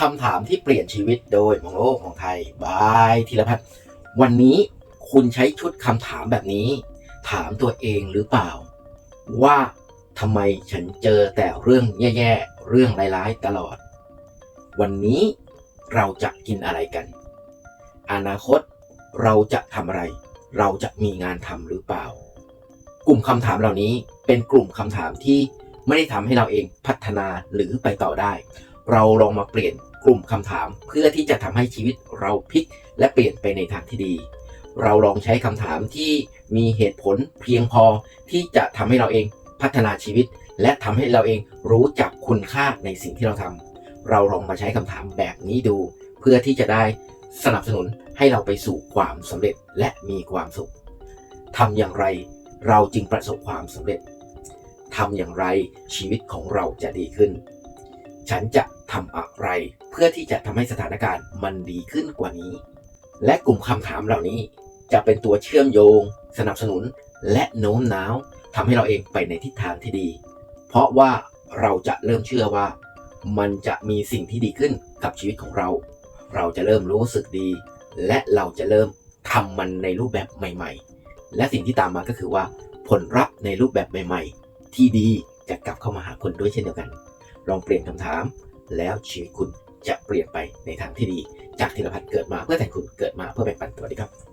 คำถามที่เปลี่ยนชีวิตโดยมองโลกมองไทยบายธีรพัฒน์วันนี้คุณใช้ชุดคำถามแบบนี้ ถามตัวเองหรือเปล่า ว่าทำไมฉันเจอแต่เรื่องแย่ๆ เรื่องร้ายๆตลอด วันนี้เราจะกินอะไรกัน อนาคตเราจะทำอะไร เราจะมีงานทำหรือเปล่า กลุ่มคำถามเหล่านี้เป็นกลุ่มคำถามที่ไม่ได้ทำให้เราเองพัฒนาหรือไปต่อได้ เราลองมาเปลี่ยนกลุ่มคำถาม เพื่อที่จะทำให้ชีวิตเราพลิก และเปลี่ยนไปในทางที่ดี เราลองใช้คำถามที่มีเหตุผลเพียงพอที่จะทำให้เราเองพัฒนาชีวิต และทำให้เราเองรู้จักคุณค่าในสิ่งที่เราทำเราลองมาใช้คำถามแบบนี้ดู เพื่อที่จะได้สนับสนุนให้เราไปสู่ความสำเร็จและมีความสุขทำอย่างไรเราจึงประสบความสำเร็จทำอย่างไรชีวิตของเราจะดีขึ้น ฉันจะ ทำอะไร เพื่อที่จะทำให้สถานการณ์มันดีขึ้นกว่านี้ และกลุ่มคำถามเหล่านี้ จะเป็นตัวเชื่อมโยง สนับสนุน และโน้มน้าวทำให้เราเองไปในทิศทางที่ดี เพราะว่าเราจะเริ่มเชื่อว่า มันจะมีสิ่งที่ดีขึ้นกับชีวิตของเรา เราจะเริ่มรู้สึกดี และเราจะเริ่มทำมันในรูปแบบใหม่ ๆ และสิ่งที่ตามมาก็คือว่า ผลลัพธ์ในรูปแบบใหม่ ๆ ที่ดีจะกลับเข้ามาหาคุณด้วยเช่นเดียวกัน ลองเปลี่ยนคำถาม แล้วชีวิตคุณจะเปลี่ยนไปในทางที่ดี จากธีรพัฒน์เกิดมาเพื่อแทนคุณเกิดมาเพื่อแบ่งปันสวัสดีครับ